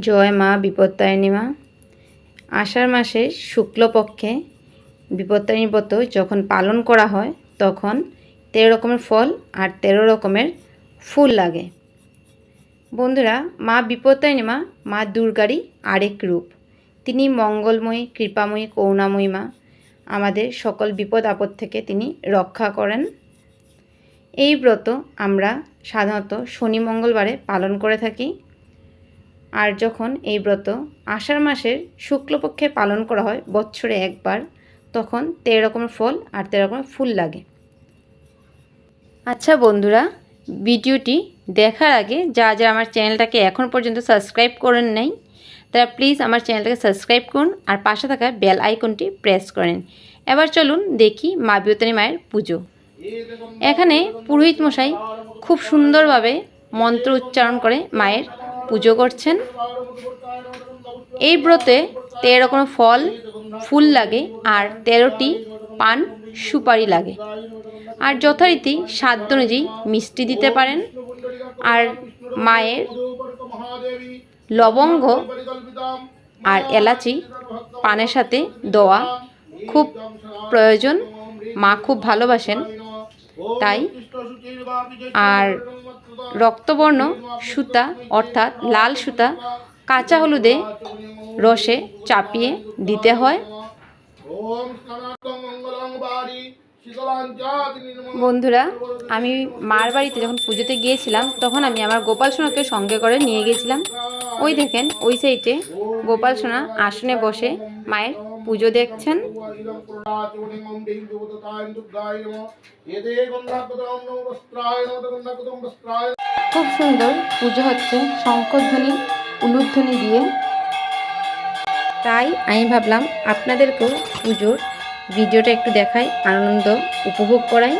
জয় মা, বিপত্তারিণী মা। আষাঢ় মাসের শুক্লপক্ষে বিপত্তারিণী ব্রত যখন পালন করা হয়, তখন তেরো রকমের ফল আর তেরো রকমের ফুল লাগে। বন্ধুরা, মা বিপত্তারিণী মা মা দুর্গারই আরেক রূপ। তিনি মঙ্গলময়ী, কৃপাময়ী, করুণাময়ী মা। আমাদের সকল বিপদ আপদ থেকে তিনি রক্ষা করেন। এই ব্রত আমরা সাধারণত শনি মঙ্গলবারে পালন করে থাকি। আর যখন এই ব্রত আষাঢ় মাসের শুক্লপক্ষে পালন করা হয় বছরে একবার, তখন তেরো রকমের ফল আর তেরো রকমের ফুল লাগে। আচ্ছা বন্ধুরা, ভিডিওটি দেখার আগে যা যা আমার চ্যানেলটাকে এখন পর্যন্ত সাবস্ক্রাইব করেন নাই, তারা প্লিজ আমার চ্যানেলটাকে সাবস্ক্রাইব করুন আর পাশে থাকা বেল আইকনটি প্রেস করেন এবার চলুন দেখি মা বিয়তানী মায়ের পুজো। এখানে পুরোহিত মশাই খুব সুন্দরভাবে মন্ত্র উচ্চারণ করে মায়ের পুজো করছেন। এই ব্রতে তেরো রকমের ফল, ফুল লাগে আর তেরোটি পান সুপারি লাগে। আর যথারীতি সাধ্য অনুযায়ী মিষ্টি দিতে পারেন। আর মায়ের লবঙ্গ আর এলাচি পানের সাথে দেওয়া খুব প্রয়োজন। মা খুব ভালোবাসেন, তাই। আর রক্তবর্ণ সুতা, অর্থাৎ লাল সুতা, কাঁচা হলুদে রসে চাপিয়ে দিতে হয়। বন্ধুরা, আমি মার বাড়িতে যখন পুজোতে গিয়েছিলাম, তখন আমি আমার গোপাল সোনাকে সঙ্গে করে নিয়ে গেছিলাম ওই দেখেন, ওই সাইডে গোপাল সোনা আসনে বসে মায়ের পুজো দেখছেন? খুব সুন্দর পুজো হচ্ছে শঙ্করধ্বনি উলুধ্বনি দিয়ে। তাই আমি ভাবলাম আপনাদেরকেও পুজোর ভিডিওটা একটু দেখাই আনন্দ উপভোগ করাই।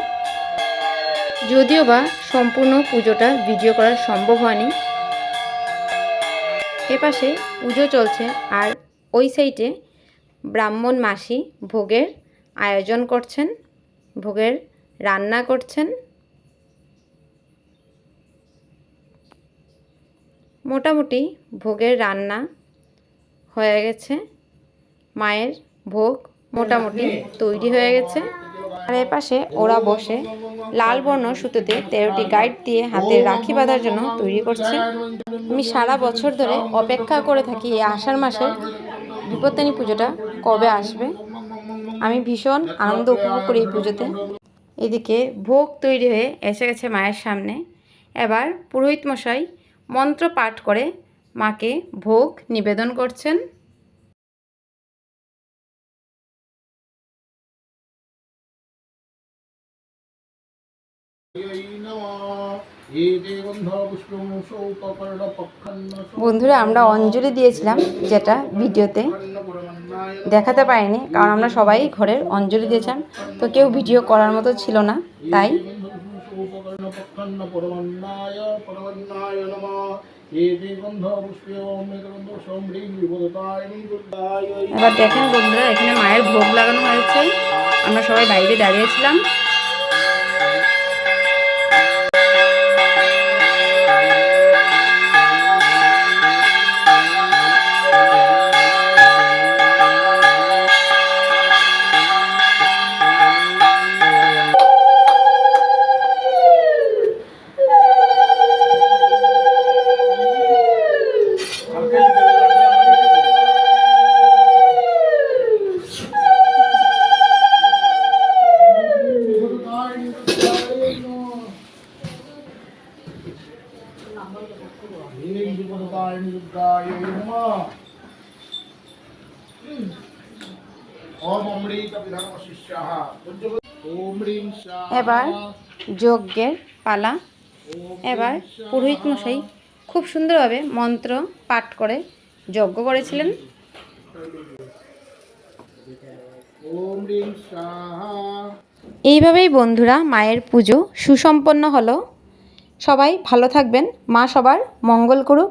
যদিও বা সম্পূর্ণ পুজোটা ভিডিও করা সম্ভব হয়নি। এপাশে পুজো চলছে আর ওই সাইডে ব্রাহ্মণ মাসি ভোগের আয়োজন করছেন, ভোগের রান্না করছেন। মোটামুটি ভোগের রান্না হয়ে গেছে, মায়ের ভোগ মোটামুটি তৈরি হয়ে গেছে। আর এ পাশে ওরা বসে লাল বর্ণ সুতোতে তেরোটি গাইড দিয়ে হাতে রাখি বাঁধার জন্য তৈরি করছে। আমি সারা বছর ধরে অপেক্ষা করে থাকি এই আষাঢ় মাসের বিপত্তানী পুজোটা কবে আসবে? আমি ভীষণ আনন্দ উপভোগ করি এই পুজোতে। এদিকে ভোগ তৈরি হয়ে এসে গেছে মায়ের সামনে। এবার পুরোহিত মশাই মন্ত্র পাঠ করে মাকে ভোগ নিবেদন করছেন। বন্ধুরা, আমরা অঞ্জলি দিয়েছিলাম যেটা ভিডিওতে। দেখাতে পারিনি, কারণ আমরা সবাই ঘরের অঞ্জলি দিয়েছিলাম তো কেউ ভিডিও করার মতো ছিল না, তাই। এবার দেখেন বন্ধুরা, এখানে মায়ের ভোগ লাগানো হয়েছে। আমরা সবাই বাইরে দাঁড়িয়েছিলাম। এবার যজ্ঞের পালা। এবার পুরোহিত মশাই খুব সুন্দরভাবে মন্ত্র পাঠ করে যজ্ঞ করেছিলেন। এইভাবেই বন্ধুরা মায়ের পুজো সুসম্পন্ন হলো। সবাই ভালো থাকবেন মা সবার মঙ্গল করুক।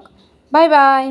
Bye bye.